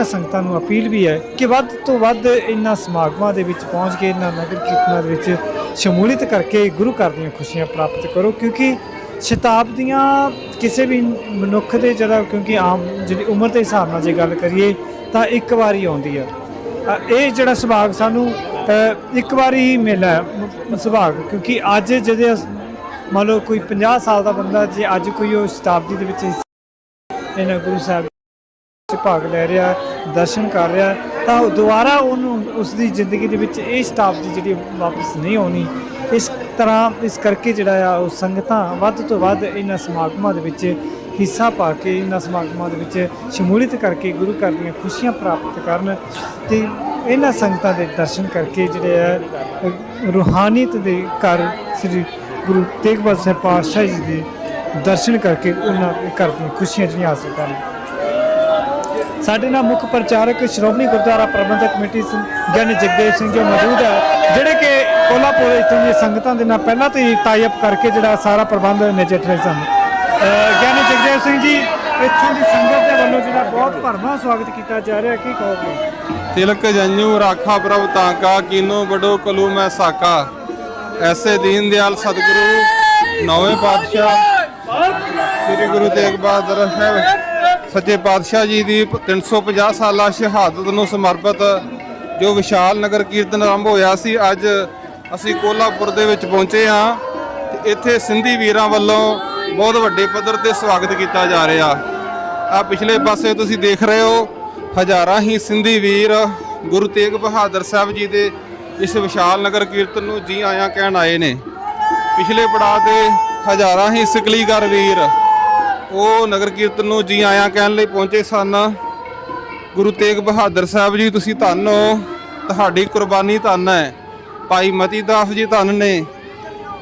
ਇਹਨਾਂ ਸੰਗਤਾਂ ਨੂੰ ਅਪੀਲ ਵੀ ਹੈ ਕਿ ਵੱਧ ਤੋਂ ਵੱਧ ਇਹਨਾਂ ਸਮਾਗਮਾਂ ਦੇ ਵਿੱਚ ਪਹੁੰਚ ਕੇ ਇਹਨਾਂ ਨਗਰ ਕੀਰਤਨਾਂ ਦੇ ਵਿੱਚ ਸ਼ਮੂਲੀਅਤ ਕਰਕੇ ਗੁਰੂ ਘਰ ਦੀਆਂ ਖੁਸ਼ੀਆਂ ਪ੍ਰਾਪਤ ਕਰੋ, ਕਿਉਂਕਿ ਸ਼ਤਾਬਦੀਆਂ ਕਿਸੇ ਵੀ ਮਨੁੱਖ ਦੇ ਜਿਹੜਾ ਕਿਉਂਕਿ ਆਮ ਜਿਹੜੀ ਉਮਰ ਦੇ ਹਿਸਾਬ ਨਾਲ ਜੇ ਗੱਲ ਕਰੀਏ ਤਾਂ ਇੱਕ ਵਾਰੀ ਆਉਂਦੀ ਆ। ਇਹ ਜਿਹੜਾ ਸੁਭਾਗ ਸਾਨੂੰ ਇੱਕ ਵਾਰੀ ਹੀ ਮਿਲਿਆ ਸੁਭਾਗ, ਕਿਉਂਕਿ ਅੱਜ ਜਿਹਦੇ ਮੰਨ ਲਓ ਕੋਈ 50 ਸਾਲ ਦਾ ਬੰਦਾ ਜੇ ਅੱਜ ਕੋਈ ਉਹ ਸ਼ਤਾਬਦੀ ਦੇ ਵਿੱਚ ਇਹਨਾਂ ਗੁਰੂ ਸਾਹਿਬ ਚ ਭਾਗ ਲੈ ਰਿਹਾ ਦਰਸ਼ਨ ਕਰ ਰਿਹਾ, ਤਾਂ ਉਹ ਦੁਬਾਰਾ ਉਹਨੂੰ ਉਸ ਦੀ ਜ਼ਿੰਦਗੀ ਦੇ ਵਿੱਚ ਇਹ ਸ਼ਤਾਬਦੀ ਜਿਹੜੀ ਵਾਪਸ ਨਹੀਂ ਆਉਣੀ, ਇਸ ਤਰ੍ਹਾਂ, ਇਸ ਕਰਕੇ ਜਿਹੜਾ ਆ ਉਹ ਸੰਗਤਾਂ ਵੱਧ ਤੋਂ ਵੱਧ ਇਹਨਾਂ ਸਮਾਗਮਾਂ ਦੇ ਵਿੱਚ ਹਿੱਸਾ ਪਾ ਕੇ, ਇਹਨਾਂ ਸਮਾਗਮਾਂ ਦੇ ਵਿੱਚ ਸ਼ਮੂਲੀਅਤ ਕਰਕੇ ਗੁਰੂ ਘਰ ਦੀਆਂ ਖੁਸ਼ੀਆਂ ਪ੍ਰਾਪਤ ਕਰਨ ਤੇ ਇਹਨਾਂ ਸੰਗਤਾਂ ਦੇ ਦਰਸ਼ਨ ਕਰਕੇ ਜਿਹੜੇ ਆ ਰੂਹਾਨੀਅਤ ਦੇ ਘਰ ਸ੍ਰੀ ਗੁਰੂ ਤੇਗ ਬਹਾਦਰ ਸਾਹਿਬ ਪਾਤਸ਼ਾਹ ਜੀ ਦੇ ਦਰਸ਼ਨ ਕਰਕੇ ਉਹਨਾਂ ਘਰ ਦੀਆਂ ਖੁਸ਼ੀਆਂ ਜਿਹੜੀਆਂ ਹਾਸਲ ਕਰਨ। ਸਾਡੇ ਨਾਲ ਮੁੱਖ ਪ੍ਰਚਾਰਕ ਸ਼੍ਰੋਮਣੀ ਗੁਰਦੁਆਰਾ ਪ੍ਰਬੰਧਕ ਕਮੇਟੀ ਗਿਆਨੀ ਜਗਦੇਵ ਸਿੰਘ ਜੀ ਮੌਜੂਦ ਹੈ, ਜਿਹੜੇ ਕਿ ਕੋਲਾਪੁਰ ਇਥੋਂ ਦੀਆਂ ਸੰਗਤਾਂ ਦੇ ਨਾਲ ਪਹਿਲਾਂ ਤੋਂ ਹੀ ਟਾਈ ਅਪ ਕਰਕੇ ਜਿਹੜਾ ਸਾਰਾ ਪ੍ਰਬੰਧ ਨਜਿੱਠ ਰਹੇ ਸਨ। ਗਿਆਨੀ ਜਗਦੇਵ ਸਿੰਘ ਜੀ, ਇੱਥੋਂ ਦੀ ਸੰਗਤ ਦੇ ਵੱਲੋਂ ਜਿਹੜਾ ਬਹੁਤ ਭਰਵਾਂ ਸਵਾਗਤ ਕੀਤਾ ਜਾ ਰਿਹਾ, ਕੀ ਕਹੋਗੇ? ਤਿਲਕ ਜੰਜੂ ਰਾਖਾ ਪ੍ਰਭ ਤਾਂਕਾ, ਕੀਨੋ ਬੜੋ ਕਲੂ ਮੈਂ ਸਾਕਾ। ਐਸੇ ਦੀਨ ਦਿਆਲ ਸਤਿਗੁਰੂ, ਨੌਵੇਂ ਪਾਤਸ਼ਾਹ, ਸ੍ਰੀ ਗੁਰੂ ਤੇਗ ਬਹਾਦਰ ਸਾਹਿਬ। ਸੱਚੇ ਪਾਤਸ਼ਾਹ ਜੀ ਦੀ 350 ਸਾਲਾ ਸ਼ਹਾਦਤ ਨੂੰ ਸਮਰਪਿਤ ਜੋ ਵਿਸ਼ਾਲ ਨਗਰ ਕੀਰਤਨ ਆਰੰਭ ਹੋਇਆ ਸੀ, ਅੱਜ ਅਸੀਂ ਕੋਲਾਪੁਰ ਦੇ ਵਿੱਚ ਪਹੁੰਚੇ ਹਾਂ ਤੇ ਇੱਥੇ ਸਿੰਧੀ ਵੀਰਾਂ ਵੱਲੋਂ ਬਹੁਤ ਵੱਡੇ ਪੱਧਰ ਤੇ ਸਵਾਗਤ ਕੀਤਾ ਜਾ ਰਿਹਾ। ਆ ਪਿਛਲੇ ਪਾਸੇ ਤੁਸੀਂ ਦੇਖ ਰਹੇ ਹੋ, ਹਜ਼ਾਰਾਂ ਹੀ ਸਿੰਧੀ ਵੀਰ ਗੁਰੂ ਤੇਗ ਬਹਾਦਰ ਸਾਹਿਬ ਜੀ ਦੇ ਇਸ ਵਿਸ਼ਾਲ ਨਗਰ ਕੀਰਤਨ ਨੂੰ ਜੀ ਆਇਆਂ ਕਹਿਣ ਆਏ ਨੇ। ਪਿਛਲੇ ਪੜਾਅ ਤੇ ਹਜ਼ਾਰਾਂ ਹੀ ਸਿਕਲੀਗਰ ਵੀਰ ਉਹ ਨਗਰ ਕੀਰਤਨ ਨੂੰ ਜੀ ਆਇਆਂ ਕਹਿਣ ਲਈ ਪਹੁੰਚੇ ਸਨ। ਗੁਰੂ ਤੇਗ ਬਹਾਦਰ ਸਾਹਿਬ ਜੀ, ਤੁਸੀਂ ਧੰਨ ਹੋ। ਤੁਹਾਡੀ ਕੁਰਬਾਨੀ ਧੰਨ ਹੈ। ਭਾਈ ਮਤੀ ਦਾਸ ਜੀ ਧੰਨ ਨੇ।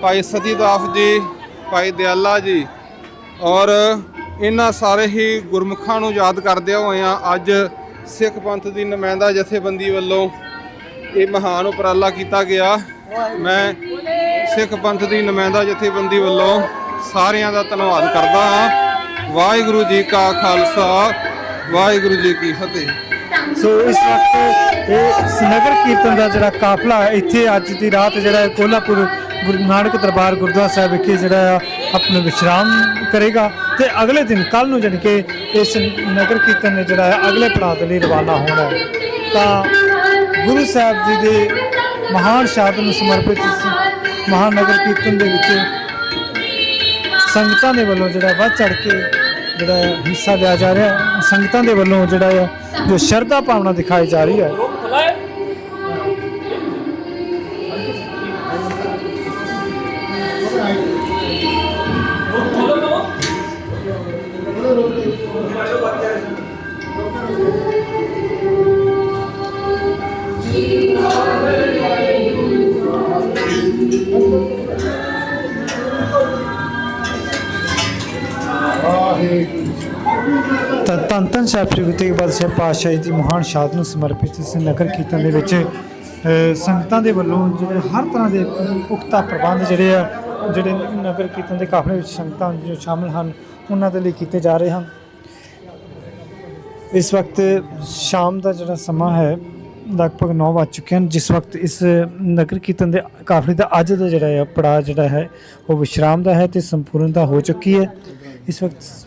ਭਾਈ ਸਤੀ ਦਾਸ ਜੀ, ਭਾਈ ਦਿਆਲਾ ਜੀ। ਔਰ ਇਹਨਾਂ ਸਾਰੇ ਹੀ ਗੁਰਮੁਖਾਂ ਨੂੰ ਯਾਦ ਕਰਦਿਆਂ ਹੋਇਆਂ ਅੱਜ ਸਿੱਖ ਪੰਥ ਦੀ ਨੁਮਾਇੰਦਾ ਜਥੇਬੰਦੀ ਵੱਲੋਂ ਇਹ ਮਹਾਨ ਉਪਰਾਲਾ ਕੀਤਾ ਗਿਆ। ਮੈਂ ਸਿੱਖ ਪੰਥ ਦੀ ਨੁਮਾਇੰਦਾ ਜਥੇਬੰਦੀ ਵੱਲੋਂ ਸਾਰਿਆਂ ਦਾ ਧੰਨਵਾਦ ਕਰਦਾ ਹਾਂ। ਵਾਹਿਗੁਰੂ ਜੀ ਕਾ ਖਾਲਸਾ, ਵਾਹਿਗੁਰੂ ਜੀ ਕੀ ਫਤਿਹ। ਸੋ ਇਸ ਵਕਤ ਇਹ ਨਗਰ ਕੀਰਤਨ ਦਾ ਜਿਹੜਾ ਕਾਫਲਾ ਇੱਥੇ ਅੱਜ ਦੀ ਰਾਤ ਜਿਹੜਾ ਹੈ ਕੋਲਾਪੁਰ ਗੁਰੂ ਨਾਨਕ ਦਰਬਾਰ ਗੁਰਦੁਆਰਾ ਸਾਹਿਬ ਵਿਖੇ ਜਿਹੜਾ ਆ, ਆਪਣਾ ਵਿਸ਼ਰਾਮ ਕਰੇਗਾ ਤੇ ਅਗਲੇ ਦਿਨ ਕੱਲ ਨੂੰ ਜਾਣੀ ਕਿ ਇਸ ਨਗਰ ਕੀਰਤਨ ਨੇ ਜਿਹੜਾ ਅਗਲੇ ਪੜਾਅ ਦੇ ਲਈ ਰਵਾਨਾ ਹੋਣਾ ਤਾਂ ਗੁਰੂ ਸਾਹਿਬ ਜੀ ਦੇ ਮਹਾਨ ਸ਼ਹਾਦਤ ਨੂੰ ਸਮਰਪਿਤ ਮਹਾਨਗਰ ਕੀਰਤਨ ਦੇ ਵਿੱਚ ਸੰਗਤਾਂ ਦੇ ਵੱਲੋਂ ਜਿਹੜਾ ਵੱਧ ਚੜ ਕੇ ਜਿਹੜਾ ਹਿੱਸਾ ਲਿਆ ਜਾ ਰਿਹਾ ਸੰਗਤਾਂ ਦੇ ਵੱਲੋਂ ਜਿਹੜਾ ਹੈ ਜੋ ਸ਼ਰਧਾ ਭਾਵਨਾ ਦਿਖਾਈ ਜਾ ਰਹੀ ਹੈ। ਤਾਂ ਧੰਨ ਧੰਨ ਸਾਹਿਬ ਸ੍ਰੀ ਗੁਰੂ ਤੇਗ ਬਹਾਦਰ ਸਾਹਿਬ ਪਾਤਸ਼ਾਹ ਜੀ ਦੀ ਮਹਾਨ ਸ਼ਹਾਦਤ ਨੂੰ ਸਮਰਪਿਤ ਇਸ ਨਗਰ ਕੀਰਤਨ ਦੇ ਵਿੱਚ ਸੰਗਤਾਂ ਦੇ ਵੱਲੋਂ ਜਿਹੜੇ ਹਰ ਤਰ੍ਹਾਂ ਦੇ ਪੁਖਤਾ ਪ੍ਰਬੰਧ ਜਿਹੜੇ ਆ ਜਿਹੜੇ ਨਗਰ ਕੀਰਤਨ ਦੇ ਕਾਫਲੇ ਵਿੱਚ ਸੰਗਤਾਂ ਜੋ ਸ਼ਾਮਲ ਹਨ, ਉਹਨਾਂ ਦੇ ਲਈ ਕੀਤੇ ਜਾ ਰਹੇ ਹਨ। ਇਸ ਵਕਤ ਸ਼ਾਮ ਦਾ ਜਿਹੜਾ ਸਮਾਂ ਹੈ, ਲਗਭਗ 9 ਵੱਜ ਚੁੱਕੇ ਹਨ, ਜਿਸ ਵਕਤ ਇਸ ਨਗਰ ਕੀਰਤਨ ਦੇ ਕਾਫਲੇ ਦਾ ਅੱਜ ਦਾ ਜਿਹੜਾ ਹੈ ਪੜਾਅ ਜਿਹੜਾ ਹੈ, ਉਹ ਵਿਸ਼ਰਾਮ ਦਾ ਹੈ ਤੇ ਸੰਪੂਰਨਤਾ ਹੋ ਚੁੱਕੀ ਹੈ। ਇਸ ਵਕਤ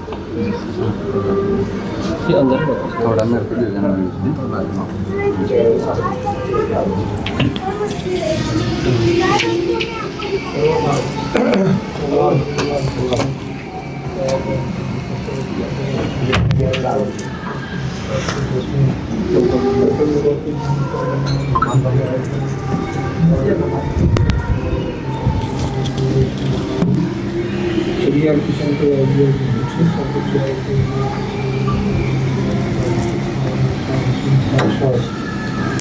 ये अंदर रखो थोड़ा मेरे को दे देना बीच में श्री हरिकृष्ण के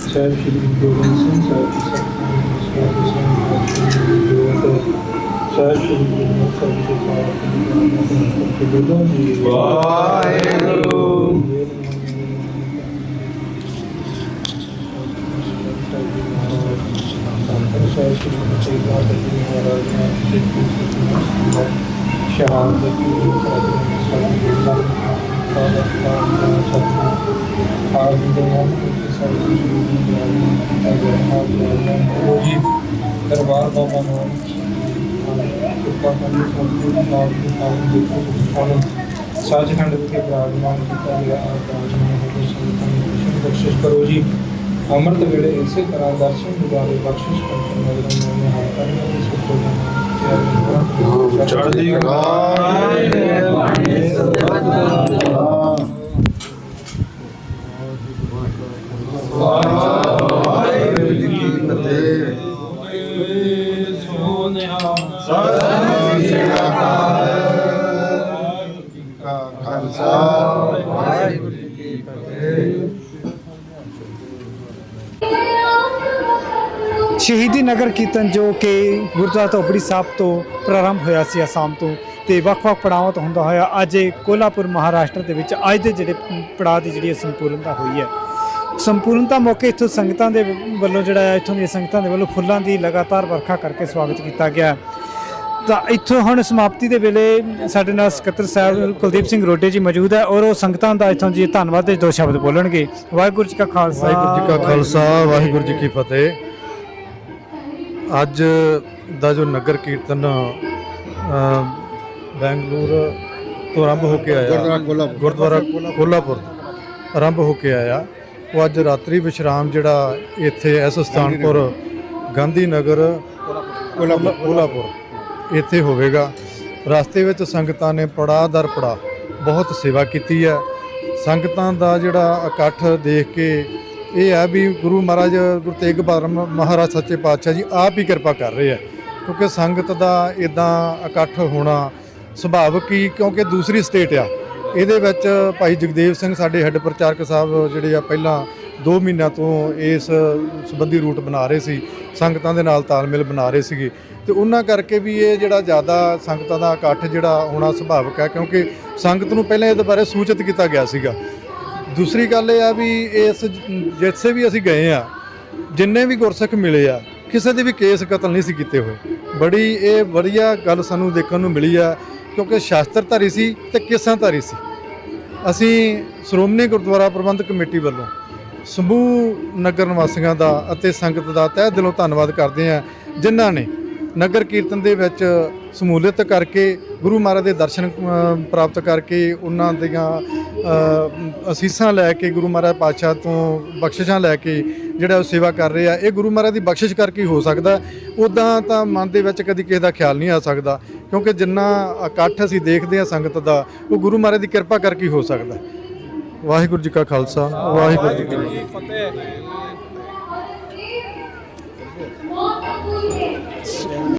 ਸਾਹਿਬ ਸ਼੍ਰੀ ਗੁਰੂ ਗੋਬਿੰਦ ਸਿੰਘ ਸਾਹਿਬ ਜੀ ਸਾਹਿਬ ਜੀ ਸਾਹਿਬ ਜੀ ਸਾਹਿਬ ਸ਼੍ਰੀ ਗੁਰੂ ਸਾਹਿਬ ਜੀ ਸਾਹਿਬ ਜੀ ਬੋਲੋ ਜੀ ਵਾਹਿਗੁਰੂ ਸਾਹਿਬ ਸ਼੍ਰੀ ਗੁਰੂ ਤੇਗ ਬਹਾਦਰ ਜੀ ਮਹਾਰਾਜ ਨੇ ਸ਼ਹਾਦਤ ਦੀ ਸਾਡੀ ਸਾਡੀ ਸਾਡਾ ਨਾਮ ਸਤਿ ਦੇ ਨਾਮ ਤੇ ਸਾਡੀ ਜੀਵਨ ਦੀ ਆਗਿਆ ਆਗਿਆ ਜੀ ਦਰਬਾਰ ਬਾਬਾ ਨਾਮ ਕਿਰਪਾ ਕਰੀ ਸੰਪੂਰਨ ਨਾਮ ਦੀ ਪਾਲਣ ਦੀ ਪਾਲਣ ਸਾਜਖੰਡ ਵਿਖੇ ਪ੍ਰਾਰਥਨਾ ਕੀਤਾ ਗਿਆ ਆਪ ਜੀ ਨੂੰ ਸੰਤਾਂ ਨੂੰ ਬਖਸ਼ਿਸ਼ ਕਰੋ ਜੀ ਅੰਮ੍ਰਿਤ ਵੇਲੇ ਇਸੇ ਤਰ੍ਹਾਂ ਦਰਸ਼ਨ ਦਿਦਾਰੇ ਬਖਸ਼ਿਸ਼ ਕਰਕੇ ਨਜ਼ਰਾਂ ਨੂੰ ਹੱਥ ਕਰਨਾ ਤੇ ਸੁਖੋ ਜਨਾ ਚੜ੍ਹਦੀ ਵਾਹਿਗੁਰੂ। ਜੀ ਕੀ ਫਤਿਹ ਖਾਲਸਾ ਵਾਹਿਗੁਰੂ ਜੀ ਕੀ ਫਤਿਹ ਸ਼ਹੀਦੀ ਨਗਰ ਕੀਰਤਨ ਜੋ ਕਿ ਗੁਰਦੁਆਰਾ ਧੋਬੜੀ ਸਾਹਿਬ ਤੋਂ ਪ੍ਰਾਰੰਭ ਹੋਇਆ ਸੀ ਅਸਾਮ ਤੋਂ ਤੇ ਵੱਖ-ਵੱਖ ਪੜਾਵਾਂ ਤੋਂ ਹੁੰਦਾ ਹੋਇਆ, ਅੱਜ ਇਹ ਕੋਲਾਪੁਰ ਮਹਾਰਾਸ਼ਟਰ ਦੇ ਵਿੱਚ ਅੱਜ ਦੇ ਜਿਹੜੇ ਪੜਾਅ ਦੀ ਜਿਹੜੀ ਸੰਪੂਰਨਤਾ ਹੋਈ ਹੈ। ਸੰਪੂਰਨਤਾ ਮੌਕੇ ਇੱਥੋਂ ਸੰਗਤਾਂ ਦੇ ਵੱਲੋਂ ਜਿਹੜਾ ਹੈ ਇੱਥੋਂ ਦੀਆਂ ਸੰਗਤਾਂ ਦੇ ਵੱਲੋਂ ਫੁੱਲਾਂ ਦੀ ਲਗਾਤਾਰ ਵਰਖਾ ਕਰਕੇ ਸਵਾਗਤ ਕੀਤਾ ਗਿਆ। ਤਾਂ ਇੱਥੋਂ ਹੁਣ ਸਮਾਪਤੀ ਦੇ ਵੇਲੇ ਸਾਡੇ ਨਾਲ ਸਕੱਤਰ ਸਾਹਿਬ ਕੁਲਦੀਪ ਸਿੰਘ ਰੋਡੇ ਜੀ ਮੌਜੂਦ ਹੈ ਔਰ ਉਹ ਸੰਗਤਾਂ ਦਾ ਇੱਥੋਂ ਜੀ ਧੰਨਵਾਦ ਦੇ ਦੋ ਸ਼ਬਦ ਬੋਲਣਗੇ। ਵਾਹਿਗੁਰੂ ਜੀ ਕਾ ਖਾਲਸਾ। ਵਾਹਿਗੁਰੂ ਜੀ ਕਾ ਖਾਲਸਾ ਵਾਹਿਗੁਰੂ ਜੀ ਕੀ ਫਤਿਹ। ਅੱਜ ਦਾ ਜੋ ਨਗਰ ਕੀਰਤਨ ਬੈਂਗਲੁਰੂ ਤੋਂ ਆਰੰਭ ਹੋ ਕੇ ਆਇਆ। ਗੁਰਦੁਆਰਾ ਕੋਲਾਪੁਰ। ਆਰੰਭ ਹੋ ਕੇ ਆਇਆ। ਉਹ ਅੱਜ ਰਾਤਰੀ ਵਿਸ਼ਰਾਮ ਜਿਹੜਾ ਇੱਥੇ ਇਸ ਸਥਾਨਪੁਰ ਗਾਂਧੀ ਨਗਰ ਕੋਲਾਪੁਰ। ਇੱਥੇ ਹੋਵੇਗਾ। ਰਸਤੇ ਵਿੱਚ ਸੰਗਤਾਂ ਨੇ ਪੜਾਅ ਦਰ ਪੜਾ ਬਹੁਤ ਸੇਵਾ ਕੀਤੀ ਹੈ। ਸੰਗਤਾਂ ਦਾ ਜਿਹੜਾ ਇਕੱਠ ਦੇਖ ਕੇ ਇਹ ਹੈ ਵੀ ਗੁਰੂ ਮਹਾਰਾਜ, ਗੁਰੂ ਤੇਗ ਬਹਾਦਰ ਮਹਾਰਾਜ ਸੱਚੇ ਪਾਤਸ਼ਾਹ ਜੀ ਆਪ ਹੀ ਕਿਰਪਾ ਕਰ ਰਹੇ ਆ ਕਿਉਂਕਿ ਸੰਗਤ ਦਾ ਇਦਾਂ ਇਕੱਠ ਹੋਣਾ ਸੁਭਾਵਿਕ ਹੀ ਕਿਉਂਕਿ ਦੂਸਰੀ ਸਟੇਟ ਆ। ਇਹਦੇ ਵਿੱਚ ਭਾਈ ਜਗਦੇਵ ਸਿੰਘ ਸਾਡੇ ਹੈੱਡ ਪ੍ਰਚਾਰਕ ਸਾਹਿਬ ਜਿਹੜੇ ਆ ਪਹਿਲਾਂ 2 ਮਹੀਨਿਆਂ ਤੋਂ ਇਸ ਸੰਬੰਧੀ ਰੂਟ ਬਣਾ ਰਹੇ ਸੀ, ਸੰਗਤਾਂ ਦੇ ਨਾਲ ਤਾਲਮੇਲ ਬਣਾ ਰਹੇ ਸੀਗੇ। ਤੇ ਉਹਨਾਂ ਕਰਕੇ ਵੀ ਇਹ ਜਿਹੜਾ ਜ਼ਿਆਦਾ ਸੰਗਤਾਂ ਦਾ ਇਕੱਠ ਜਿਹੜਾ ਹੋਣਾ ਸੁਭਾਵਿਕ ਹੈ, ਕਿਉਂਕਿ ਸੰਗਤ ਨੂੰ ਪਹਿਲਾਂ ਇਹਦੇ ਬਾਰੇ ਸੂਚਿਤ ਕੀਤਾ ਗਿਆ ਸੀਗਾ। ਦੂਸਰੀ ਗੱਲ ਇਹ ਆ ਵੀ ਇਸ ਜਿੱਥੇ ਵੀ ਅਸੀਂ ਗਏ ਆ, ਜਿੰਨੇ ਵੀ ਗੁਰਸਿੱਖ ਮਿਲੇ ਆ, ਕਿਸੇ ਦੇ ਵੀ ਕੇਸ ਕਤਲ ਨਹੀਂ ਸੀ ਕੀਤੇ ਹੋਏ। ਬੜੀ ਇਹ ਵਧੀਆ ਗੱਲ ਸਾਨੂੰ ਦੇਖਣ ਨੂੰ ਮਿਲੀ ਆ ਕਿਉਂਕਿ ਸ਼ਾਸਤਰਧਾਰੀ ਸੀ ਤੇ ਕੇਸਾਂਧਾਰੀ ਸੀ। ਅਸੀਂ ਸ਼੍ਰੋਮਣੀ ਗੁਰਦੁਆਰਾ ਪ੍ਰਬੰਧਕ ਕਮੇਟੀ ਵੱਲੋਂ ਸਮੂਹ ਨਗਰ ਨਿਵਾਸੀਆਂ ਦਾ ਅਤੇ ਸੰਗਤ ਦਾ ਤਹਿ ਦਿਲੋਂ ਧੰਨਵਾਦ ਕਰਦੇ ਹਾਂ, ਜਿਨ੍ਹਾਂ ਨੇ ਨਗਰ ਕੀਰਤਨ ਦੇ ਵਿੱਚ ਸਮੂਲੀਅਤ ਕਰਕੇ, ਗੁਰੂ ਮਹਾਰਾਜ ਦੇ ਦਰਸ਼ਨ ਪ੍ਰਾਪਤ ਕਰਕੇ ਉਹਨਾਂ ਦੀਆਂ ਅਸੀਸਾਂ ਲੈ ਕੇ, ਗੁਰੂ ਮਹਾਰਾਜ ਪਾਤਸ਼ਾਹ ਤੋਂ ਬਖਸ਼ਿਸ਼ਾਂ ਲੈ ਕੇ ਜਿਹੜਾ ਉਹ ਸੇਵਾ ਕਰ ਰਹੇ ਆ, ਇਹ ਗੁਰੂ ਮਹਾਰਾਜ ਦੀ ਬਖਸ਼ਿਸ਼ ਕਰਕੇ ਹੀ ਹੋ ਸਕਦਾ। ਉਦਾਂ ਤਾਂ ਮਨ ਦੇ ਵਿੱਚ ਕਦੀ ਕਿਸੇ ਦਾ ਖਿਆਲ ਨਹੀਂ ਆ ਸਕਦਾ। ਕਿਉਂਕਿ ਜਿੰਨਾ ਇਕੱਠ ਅਸੀਂ ਦੇਖਦੇ ਹਾਂ ਸੰਗਤ ਦਾ, ਉਹ ਗੁਰੂ ਮਹਾਰਾਜ ਦੀ ਕਿਰਪਾ ਕਰਕੇ ਹੀ ਹੋ ਸਕਦਾ ਵਾਹਿਗੁਰੂ ਜੀ ਕਾ ਖਾਲਸਾ, ਵਾਹਿਗੁਰੂ ਜੀ ਕੀ ਫਤਿਹ।